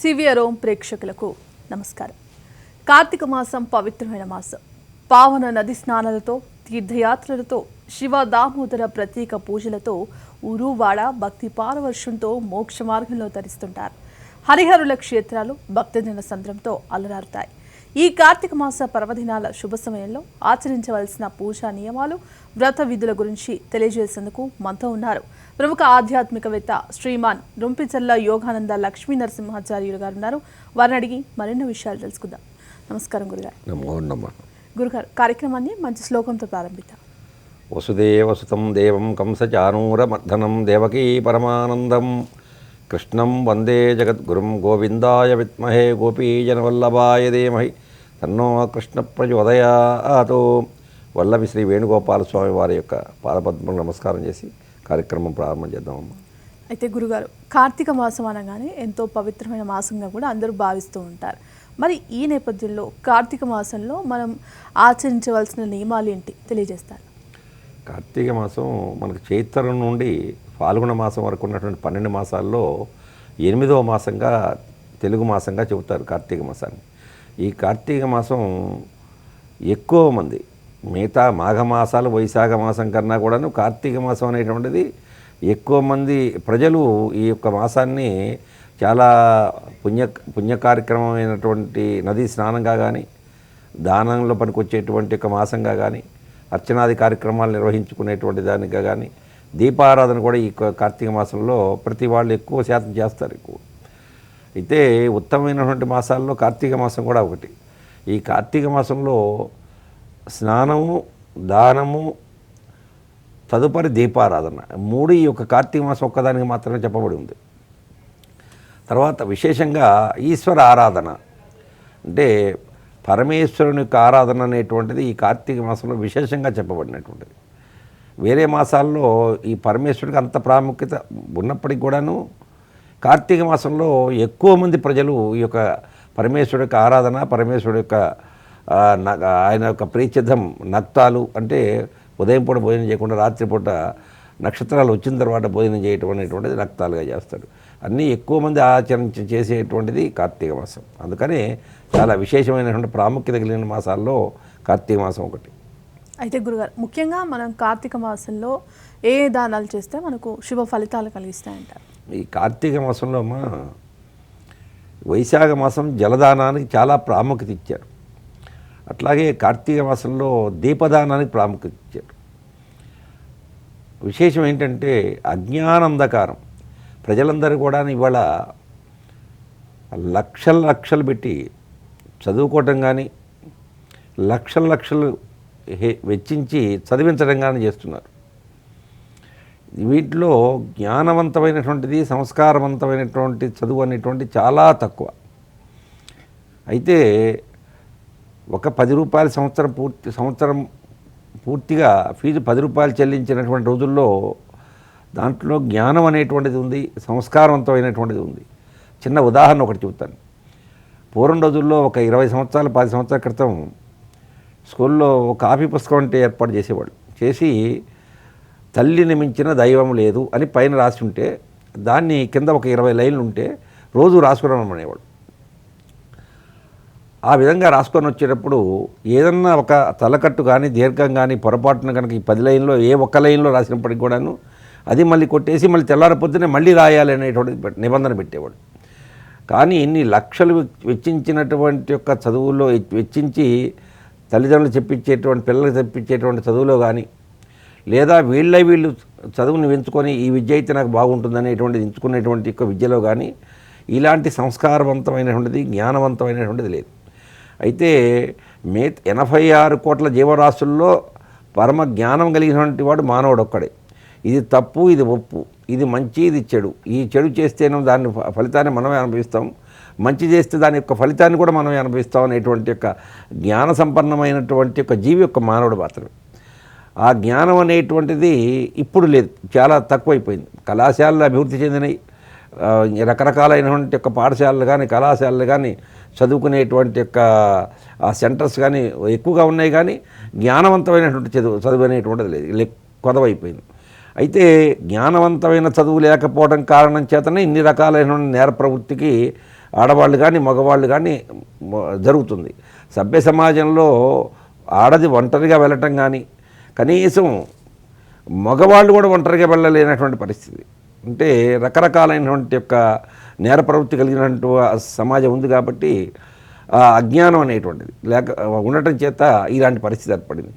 Severe ఓం ప్రేక్షకులకు నమస్కారం. కార్తీక మాసం పవిత్రమైన మాసం. పావన నది స్నానాలతో తీర్థయాత్రలతో శివ దామోదర ప్రత్యేక పూజలతో ఊరువాడ భక్తి పారవర్షంతో మోక్ష మార్గంలో తరిస్తుంటారు. హరిహరుల క్షేత్రాలు భక్తజన సంద్రంతో అలరారుతాయి. ఈ కార్తీక మాస పర్వదినాల శుభ సమయంలో ఆచరించవలసిన పూజా నియమాలు వ్రత విధుల గురించి తెలియజేసేందుకు మనతో ఉన్నారు. ప్రముఖ ఆధ్యాత్మికవేత్త శ్రీమాన్ రుంపిచల్ల యోగానంద లక్ష్మీ నరసింహాచార్యులు గారు ఉన్నారు. వారిని అడిగి మరిన్ని విషయాలు తెలుసుకుందాం. నమస్కారం గురుగారు. నమో నమ. గురుగారు కార్యక్రమాన్ని మంచి శ్లోకంతో ప్రారంభిద్దాం. వసుదేవసుతం దేవం కంసచానూరమర్ధనం దేవకీ పరమానందం. కృష్ణం వందే జగద్గురుం గోవిందాయ విద్మహే గోపీజనవల్లభాయ ధీమహి. తన్నో కృష్ణ ప్రచోదయాతో వల్లభి శ్రీ వేణుగోపాల స్వామి వారి యొక్క పాదపద్మం నమస్కారం చేసి కార్యక్రమం ప్రారంభం చేద్దామమ్మా. అయితే గురుగారు కార్తీక మాసం అనగానే ఎంతో పవిత్రమైన మాసంగా కూడా అందరూ భావిస్తూ ఉంటారు. మరి ఈ నేపథ్యంలో కార్తీక మాసంలో మనం ఆచరించవలసిన నియమాలు ఏంటి? తెలియజేస్తారు. కార్తీక మాసం మనకు చైత్ర నుండి ఫాల్గుణ మాసం వరకు ఉన్నటువంటి పన్నెండు మాసాల్లో ఎనిమిదవ మాసంగా తెలుగు మాసంగా చెబుతారు కార్తీక మాసాన్ని. ఈ కార్తీక మాసం ఎక్కువ మంది మిగతా మాఘమాసాలు వైశాఖ మాసం కన్నా కూడాను కార్తీక మాసం అనేటువంటిది ఎక్కువ మంది ప్రజలు ఈ యొక్క మాసాన్ని చాలా పుణ్య పుణ్య కార్యక్రమమైనటువంటి నదీ స్నానంగా కానీ దానంలో పనికొచ్చేటువంటి ఒక మాసంగా కానీ అర్చనాది కార్యక్రమాలు నిర్వహించుకునేటువంటి దానిగా కానీ దీపారాధన కూడా ఈ కార్తీక మాసంలో ప్రతి వాళ్ళు ఎక్కువ శాతం చేస్తారు ఎక్కువ. అయితే ఉత్తమమైనటువంటి మాసాల్లో కార్తీక మాసం కూడా ఒకటి. ఈ కార్తీక మాసంలో స్నానము దానము తదుపరి దీపారాధన. మూడు ఈ యొక్క కార్తీక మాసం ఒక్కదానికి మాత్రమే చెప్పబడి ఉంది. తర్వాత విశేషంగా ఈశ్వర ఆరాధన. అంటే పరమేశ్వరుని యొక్క ఆరాధన అనేటువంటిది ఈ కార్తీక మాసంలో విశేషంగా చెప్పబడినటువంటిది. వేరే మాసాల్లో ఈ పరమేశ్వరుడికి అంత ప్రాముఖ్యత ఉన్నప్పటికి కూడాను కార్తీక మాసంలో ఎక్కువ మంది ప్రజలు ఈ యొక్క పరమేశ్వరుడి యొక్క ఆరాధన పరమేశ్వరుడి యొక్క న- ఆయన యొక్క ప్రీచితం నక్తాలు అంటే ఉదయం పూట భోజనం చేయకుండా రాత్రిపూట నక్షత్రాలు వచ్చిన తర్వాత భోజనం చేయటం అనేటువంటిది నక్తాలుగా చేస్తారు. అన్నీ ఎక్కువ మంది ఆచరించి చేసేటువంటిది కార్తీక మాసం. అందుకని చాలా విశేషమైనటువంటి ప్రాముఖ్యత కలిగిన మాసాల్లో కార్తీక మాసం ఒకటి. అయితే గురుగారు ముఖ్యంగా మనం కార్తీక మాసంలో ఏ దానాలు చేస్తే మనకు శుభ ఫలితాలు కలిగిస్తాయంటారు? ఈ కార్తీక మాసంలో అమ్మా వైశాఖ మాసం జలదానానికి చాలా ప్రాముఖ్యత ఇచ్చారు. అట్లాగే కార్తీక మాసంలో దీపదానానికి ప్రాముఖ్యత ఇచ్చారు. విశేషం ఏంటంటే అజ్ఞానందకారం. ప్రజలందరూ కూడా ఇవాళ లక్షల లక్షలు పెట్టి చదువుకోవటం కానీ లక్షల లక్షలు హె- వెచ్చించి చదివించడం కానీ చేస్తున్నారు. వీటిలో జ్ఞానవంతమైనటువంటిది సంస్కారవంతమైనటువంటి చదువు అనేటువంటి చాలా తక్కువ. అయితే ఒక పది రూపాయల సంవత్సరం పూర్తి సంవత్సరం పూర్తిగా ఫీజు పది రూపాయలు చెల్లించినటువంటి రోజుల్లో దాంట్లో జ్ఞానం అనేటువంటిది ఉంది సంస్కారవంతమైనటువంటిది ఉంది. చిన్న ఉదాహరణ ఒకటి చెబుతాను. పూర్వం రోజుల్లో ఒక ఇరవై సంవత్సరాలు పది సంవత్సరాల క్రితం స్కూల్లో కాపీ కాఫీ పుస్తకం అంటే ఏర్పాటు చేసేవాళ్ళు. చేసి తల్లిని మించిన దైవం లేదు అని పైన రాసి ఉంటే దాన్ని కింద ఒక ఇరవై లైన్లు ఉంటే రోజు రాసుకురమనేవాడు ఆ విధంగా రాసుకొని వచ్చేటప్పుడు ఏదన్నా ఒక తలకట్టు కానీ దీర్ఘం కానీ పొరపాటున కనుక ఈ పది లైన్లో ఏ ఒక్క లైన్లో రాసినప్పటికి కూడాను అది మళ్ళీ కొట్టేసి మళ్ళీ తెల్లారి మళ్ళీ రాయాలి అనేటువంటి నిబంధన పెట్టేవాడు. కానీ ఇన్ని లక్షలు వెచ్చించినటువంటి యొక్క చదువుల్లో వెచ్చించి తల్లిదండ్రులు చెప్పించేటువంటి పిల్లలకు చెప్పించేటువంటి చదువులో కానీ లేదా వీళ్ళే వీళ్ళు చదువుని ఎంచుకొని ఈ విద్య అయితే నాకు బాగుంటుందనేటువంటిది ఎంచుకునేటువంటి యొక్క విద్యలో కానీ ఇలాంటి సంస్కారవంతమైనటువంటిది జ్ఞానవంతమైనటువంటిది లేదు. అయితే మే ఎనభై ఆరు కోట్ల జీవరాశుల్లో పరమ జ్ఞానం కలిగినటువంటి వాడు మానవుడు ఒక్కడే ఇది తప్పు ఇది ఒప్పు ఇది మంచి ఇది చెడు. ఈ చెడు చేస్తేనే దాని ఫలితాన్ని మనమే అనుభవిస్తాం. మంచి చేస్తే దాని యొక్క ఫలితాన్ని కూడా మనమే అనుభవిస్తాం అనేటువంటి యొక్క జ్ఞాన సంపన్నమైనటువంటి యొక్క జీవి యొక్క మానవుడు మాత్రమే. ఆ జ్ఞానం అనేటువంటిది ఇప్పుడు లేదు చాలా తక్కువైపోయింది. కళాశాలలు అభివృద్ధి చెందినవి రకరకాలైనటువంటి యొక్క పాఠశాలలు కానీ కళాశాలలు కానీ చదువుకునేటువంటి యొక్క సెంటర్స్ కానీ ఎక్కువగా ఉన్నాయి కానీ జ్ఞానవంతమైనటువంటి చదువు చదువు అనేటువంటిది లేదు కొదవైపోయింది. అయితే జ్ఞానవంతమైన చదువు లేకపోవడం కారణం చేతనే ఇన్ని రకాలైన నేర ప్రవృత్తికి ఆడవాళ్ళు కానీ మగవాళ్ళు కానీ జరుగుతుంది. సభ్య సమాజంలో ఆడది ఒంటరిగా వెళ్ళటం కానీ కనీసం మగవాళ్ళు కూడా ఒంటరిగా వెళ్ళలేనటువంటి పరిస్థితి. అంటే రకరకాలైనటువంటి యొక్క నేర ప్రవృత్తి కలిగినటువంటి సమాజం ఉంది కాబట్టి ఆ అజ్ఞానం అనేటువంటిది. లేక ఉండటం చేత ఇలాంటి పరిస్థితి ఏర్పడింది.